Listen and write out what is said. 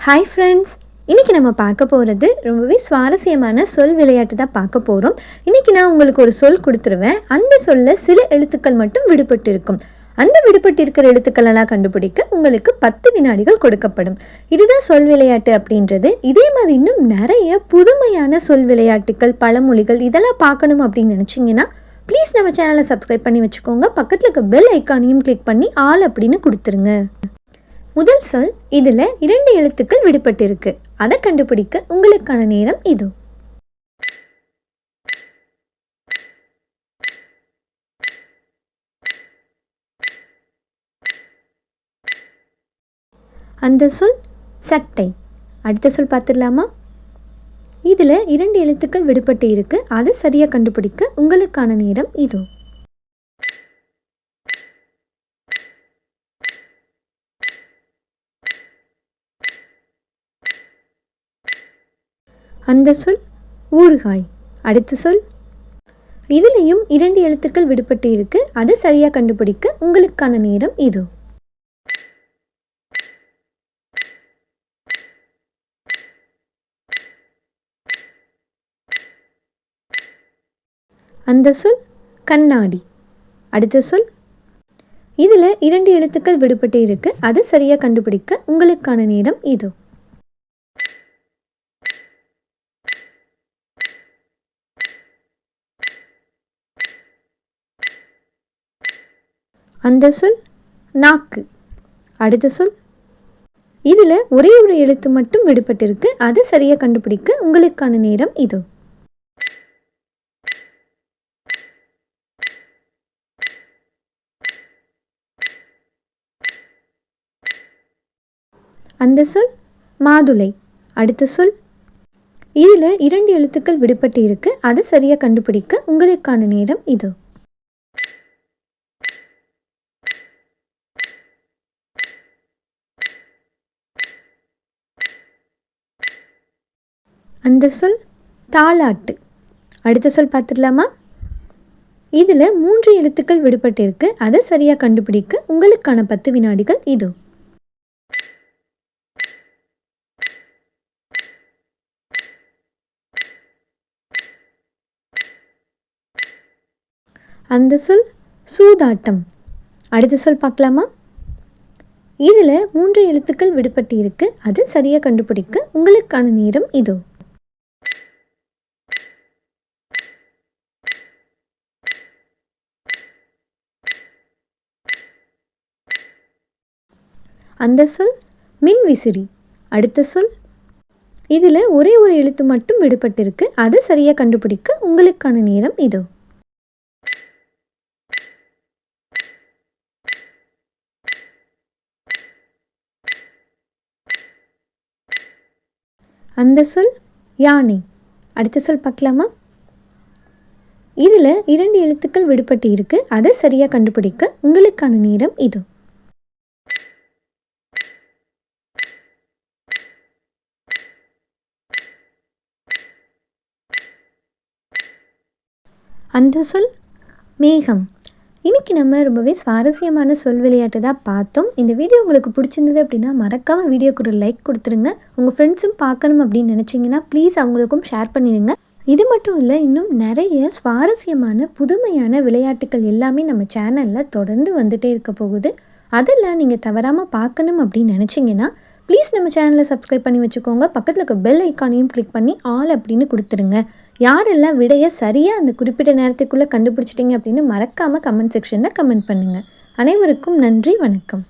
Hi friends இன்றைக்கி நம்ம பார்க்க போகிறது ரொம்பவே சுவாரஸ்யமான சொல் விளையாட்டு தான் பார்க்க போகிறோம் இன்றைக்கி நான் உங்களுக்கு ஒரு சொல் கொடுத்துருவேன். அந்த சொல்ல சில எழுத்துக்கள் மட்டும் விடுபட்டு இருக்கும் அந்த விடுபட்டு இருக்கிற எழுத்துக்களெல்லாம் கண்டுபிடிக்க உங்களுக்கு பத்து வினாடிகள் கொடுக்கப்படும். இதுதான் சொல் விளையாட்டு அப்படின்றது. இதே மாதிரி இன்னும் நிறைய புதுமையான சொல் விளையாட்டுகள் பழமொழிகள் இதெல்லாம் பார்க்கணும் அப்படின்னு நினச்சிங்கன்னா ப்ளீஸ் நம்ம சேனலை சப்ஸ்கிரைப் பண்ணி வச்சுக்கோங்க. பக்கத்தில் இருக்க பெல் ஐக்கானையும் கிளிக் பண்ணி ஆல் அப்படின்னு கொடுத்துருங்க. முதல் சொல் இதில் இரண்டு எழுத்துக்கள் விடுபட்டிருக்கு. அதை கண்டுபிடிக்க உங்களுக்கான நேரம் இதோ. அந்த சொல் சட்டை. அடுத்த சொல் பார்த்துடலாமா? இதில் இரண்டு எழுத்துக்கள் விடுபட்டு இருக்கு அதை சரியாக கண்டுபிடிக்க உங்களுக்கான நேரம் இதோ. அந்த சொல் ஊறுகாய். அடுத்த சொல் இதுலேயும் இரண்டு எழுத்துக்கள் விடுபட்டு இருக்கு அதை சரியாக கண்டுபிடிக்க உங்களுக்கான நேரம் இதோ. அந்த சொல் கண்ணாடி. அடுத்த சொல் இதில் இரண்டு எழுத்துக்கள் விடுபட்டு இருக்கு அதை சரியாக கண்டுபிடிக்க உங்களுக்கான நேரம் இதோ. அந்த சொல் நாக்கு. அடுத்த சொல் இதில் ஒரே ஒரு எழுத்து மட்டும் விடுபட்டிருக்கு. அதை சரியாக கண்டுபிடிக்க உங்களுக்கான நேரம் இதோ. அந்த சொல் மாதுளை. அடுத்த சொல் இதில் இரண்டு எழுத்துக்கள் விடுபட்டு இருக்கு அதை சரியாக கண்டுபிடிக்க உங்களுக்கான நேரம் இதோ. அந்த சொல் தாலாட்டு அடுத்த சொல் பார்த்துடலாமா? இதில் மூன்று எழுத்துக்கள் விடுபட்டு இருக்கு அதை சரியாக கண்டுபிடிக்க உங்களுக்கான பத்து வினாடிகள் இதோ. அந்த சொல் சூதாட்டம். அடுத்த சொல் பார்க்கலாமா? இதில் மூன்று எழுத்துக்கள் விடுபட்டு இருக்கு அது சரியாக கண்டுபிடிக்க உங்களுக்கான நேரம் இதோ. அந்த சொல் மின் விசிறி அடுத்த சொல் இதில் ஒரே ஒரு எழுத்து மட்டும் விடுபட்டிருக்கு. அதை சரியாக கண்டுபிடிக்க உங்களுக்கான நேரம் இதோ. அந்த சொல் யானை. அடுத்த சொல் பார்க்கலாமா? இதில் இரண்டு எழுத்துக்கள் விடுபட்டு இருக்கு அதை சரியாக கண்டுபிடிக்க உங்களுக்கான நேரம் இதோ. அந்த சொல் மேகம். இன்றைக்கி நம்ம ரொம்பவே சுவாரஸ்யமான சொல் விளையாட்டு தான் பார்த்தோம். இந்த வீடியோ உங்களுக்கு பிடிச்சிருந்தது அப்படின்னா மறக்காமல் வீடியோக்கு ஒரு லைக் கொடுத்துருங்க. உங்கள் ஃப்ரெண்ட்ஸும் பார்க்கணும் அப்படின்னு நினச்சிங்கன்னா ப்ளீஸ் அவங்களுக்கும் ஷேர் பண்ணிடுங்க. இது மட்டும் இல்லை இன்னும் நிறைய சுவாரஸ்யமான புதுமையான விளையாட்டுகள் எல்லாமே நம்ம சேனலில் தொடர்ந்து வந்துகிட்டே இருக்க போகுது. அதெல்லாம் நீங்கள் தவறாமல் பார்க்கணும் அப்படின்னு நினச்சிங்கன்னா ப்ளீஸ் நம்ம சேனலை சப்ஸ்கிரைப் பண்ணி வச்சுக்கோங்க. பக்கத்தில் இருக்க பெல் ஐக்கானையும் கிளிக் பண்ணி ஆல் அப்படின்னு கொடுத்துருங்க. யாரெல்லாம் விடையை சரியாக அந்த குறிப்பிட்ட நேரத்துக்குள்ளே கண்டுபிடிச்சிட்டிங்க அப்படின்னு மறக்காமல் கமெண்ட் செக்ஷனில் கமெண்ட் பண்ணுங்கள் அனைவருக்கும் நன்றி வணக்கம்.